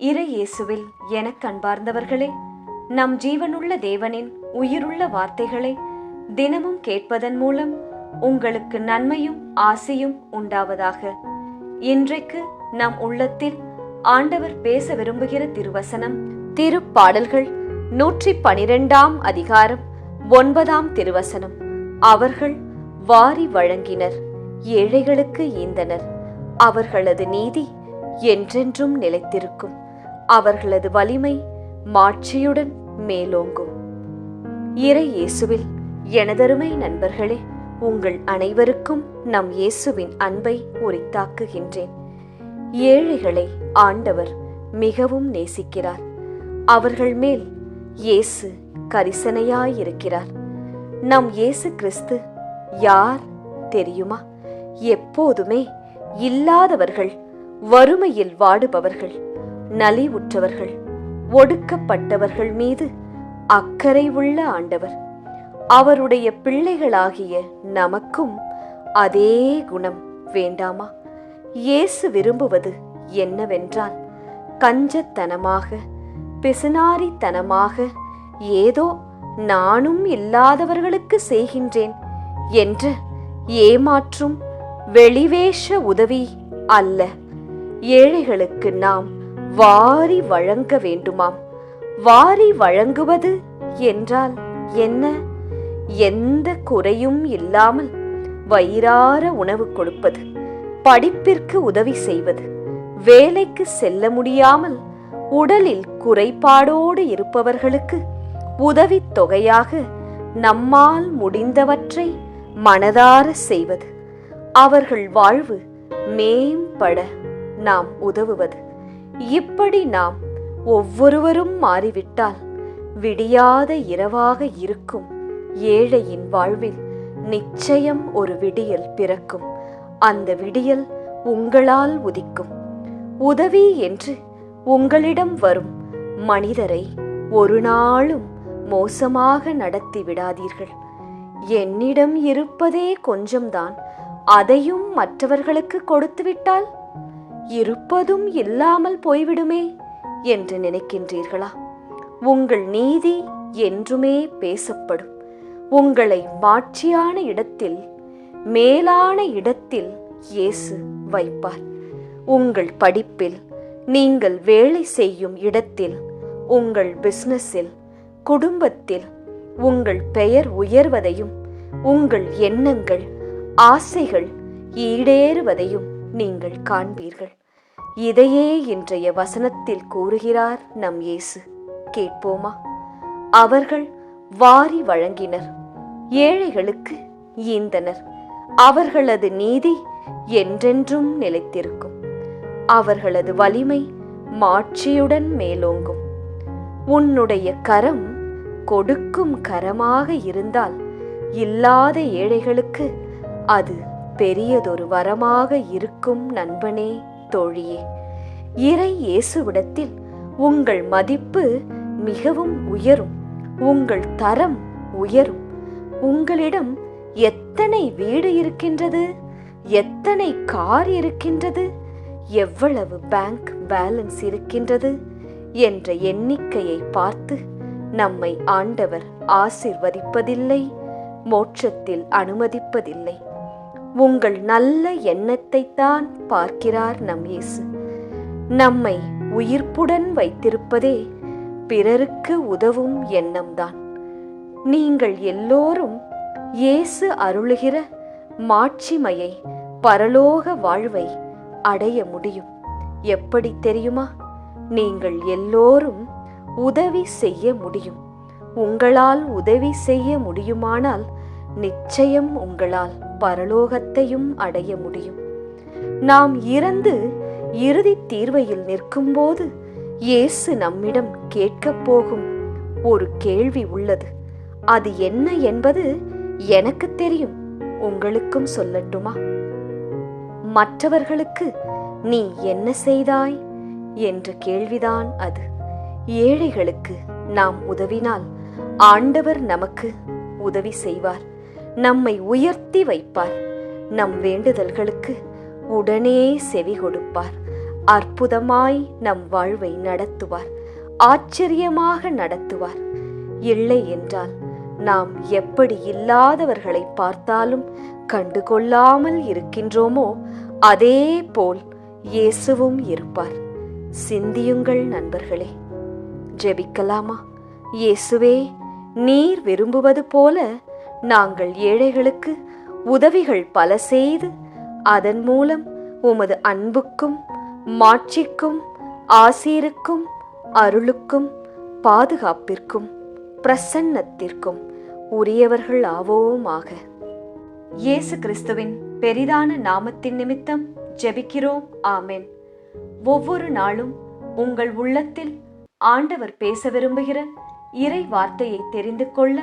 இறை இயேசுவில் எனக் கண்பார்ந்தவர்களே நம் ஜீவனுள்ள தேவனின் உயிருள்ள வார்த்தைகளை தினமும் கேட்பதன் மூலம் உங்களுக்கு நன்மையும் ஆசையும் உண்டாவதாக. இன்றைக்கு நம் உள்ளத்தில் ஆண்டவர் பேச விரும்புகிற திருவசனம் திருப்பாடல்கள் நூற்றி பனிரெண்டாம் அதிகாரம் ஒன்பதாம் திருவசனம். அவர்கள் வாரி வழங்கினர் ஏழைகளுக்கு ஈந்தனர். அவர்களது நீதி என்றென்றும் நிலைத்திருக்கும். அவர்களது வலிமை மாட்சியுடன் மேலோங்கும். இறை இயேசுவில் எனதருமை நண்பர்களே உங்கள் அனைவருக்கும் நம் இயேசுவின் அன்பை உரித்தாக்குகின்றேன். ஏழைகளை ஆண்டவர் மிகவும் நேசிக்கிறார். அவர்கள் மேல் இயேசு கரிசனையாயிருக்கிறார். நம் இயேசு கிறிஸ்து யார் தெரியுமா? எப்போதுமே இல்லாதவர்கள் வறுமையில் வாடுபவர்கள் நலிவுற்றவர்கள் ஒடுக்கப்பட்டவர்கள் மீது அக்கறை உள்ள ஆண்டவர். அவருடைய பிள்ளைகளாகிய நமக்கும் அதே குணம் வேண்டாமா? இயேசு விரும்புவது என்னவென்றால் கஞ்சத்தனமாக பிசுனாரித்தனமாக ஏதோ நானும் இல்லாதவர்களுக்கு செய்கின்றேன் என்று ஏமாற்றும் வெளிவேஷ உதவி அல்ல. ஏழைகளுக்கு நாம் வாரி வழங்க வேண்டுமாம். வாரி வழங்குவது என்றால் என்ன? எந்த குறையும் இல்லாமல் வயிறார உணவு கொடுப்பது படிப்பிற்கு உதவி செய்வது வேலைக்கு செல்ல முடியாமல் உடலில் குறைபாடோடு இருப்பவர்களுக்கு உதவித் தொகையாக நம்மால் முடிந்தவற்றை மனதார செய்வது அவர்கள் வாழ்வு மேம்பட நாம் உதவுவது. இப்படி நாம் ஒவ்வொருவரும் மாறிவிட்டால் விடியாத இரவாக இருக்கும். ஏழையின் வாழ்வில் நிச்சயம் ஒரு விடியல் பிறக்கும். அந்த விடியல் உங்களால் உதிக்கும். உதவி என்று உங்களிடம் வரும் மனிதரை ஒரு நாளும் மோசமாக நடத்தி விடாதீர்கள். என்னிடம் இருப்பதே கொஞ்சம்தான். அதையும் மற்றவர்களுக்கு கொடுத்துவிட்டால் இருப்பதும் இல்லாமல் போய்விடுமே என்று நினைக்கின்றீர்களா? உங்கள் நீதி என்றுமே பேசப்படும். உங்களை மாட்சியான இடத்தில் மேலான இடத்தில் இயேசு வைப்பார். உங்கள் படிப்பில் நீங்கள் வேலை செய்யும் இடத்தில் உங்கள் பிஸ்னஸில் குடும்பத்தில் உங்கள் பெயர் உயர்வதையும் உங்கள் எண்ணங்கள் ஆசைகள் ஈடேறுவதையும் நீங்கள் காண்பீர்கள். இதையே இன்றைய வசனத்தில் கூறுகிறார் நம் இயேசு. கேட்போமா? அவர்கள் வாரி வழங்கினர். ஏழைகளுக்கு ஈந்தனர். அவர்களது நீதி என்றென்றும் நிலைத்திருக்கும். அவர்களது வலிமை மாட்சியுடன் மேலோங்கும். உன்னுடைய கரம் கொடுக்கும் கரமாக இருந்தால் இல்லாத ஏழைகளுக்கு அது பெரியதொரு வரமாக இருக்கும் நண்பனே தோழியே. இறை இயேசுவிடத்தில் உங்கள் மதிப்பு மிகவும் உயரும் உங்கள் தரம் உயரும். உங்களிடம் எத்தனை வீடு இருக்கின்றது எத்தனை கார் இருக்கின்றது எவ்வளவு பேங்க் பேலன்ஸ் இருக்கின்றது என்ற எண்ணிக்கையை பார்த்து நம்மை ஆண்டவர் ஆசிர்வதிப்பதில்லை மோட்சத்தில் அனுமதிப்பதில்லை. உங்கள் நல்ல எண்ணத்தைத்தான் பார்க்கிறார் நம் இயேசு. நம்மை உயிர்ப்புடன் வைத்திருப்பதே பிறருக்கு உதவும் எண்ணம்தான். நீங்கள் எல்லோரும் இயேசு அருளுகிற மாட்சிமையை பரலோக வாழ்வை அடைய முடியும். எப்படி தெரியுமா? நீங்கள் எல்லோரும் உதவி செய்ய முடியும். உங்களால் உதவி செய்ய முடியுமானால் நிச்சயம் உங்களால். பரலோகத்தையும் அடைய முடியும். நாம் இறந்து இறுதி தீர்வையில் நிற்கும்போது இயேசு நம்மிடம் கேட்கப் போகும் ஒரு கேள்வி உள்ளது. அது என்ன என்பது எனக்கு தெரியும். உங்களுக்கும் சொல்லட்டுமா? மற்றவர்களுக்கு நீ என்ன செய்தாய்? என்ற கேள்விதான் அது. ஏழைகளுக்கு நாம் உதவினால் ஆண்டவர் நமக்கு உதவி செய்வார். நம்மை உயர்த்தி வைப்பார். நம் வேண்டுதல்களுக்கு உடனே செவி கொடுப்பார். அற்புதமாய் நம் வாழ்வை நடத்துவார். ஆச்சரியமாக நடத்துவார். இல்லை என்றால் நாம் எப்படி இல்லாதவர்களை பார்த்தாலும் கண்டுகொள்ளாமல் இருக்கின்றோமோ அதே போல் இயேசுவும் இருப்பார். சிந்தியுங்கள் நண்பர்களே. ஜெபிக்கலாமா? இயேசுவே நீர் விரும்புவது போல நாங்கள் ஏழைகளுக்கு உதவிகள் பல செய்து அதன் மூலம் உமது அன்புக்கும் மாட்சிக்கும் ஆசீருக்கும் அருளுக்கும் பாதுகாப்பிற்கும் பிரசன்னத்திற்கும் உரியவர்கள் ஆவோமாக. இயேசு கிறிஸ்துவின் பெரிதான நாமத்தின் நிமித்தம் ஜெபிக்கிறோம். ஆமென். ஒவ்வொரு நாளும் உங்கள் உள்ளத்தில் ஆண்டவர் பேச விரும்புகிற இறை வார்த்தையை தெரிந்து கொள்ள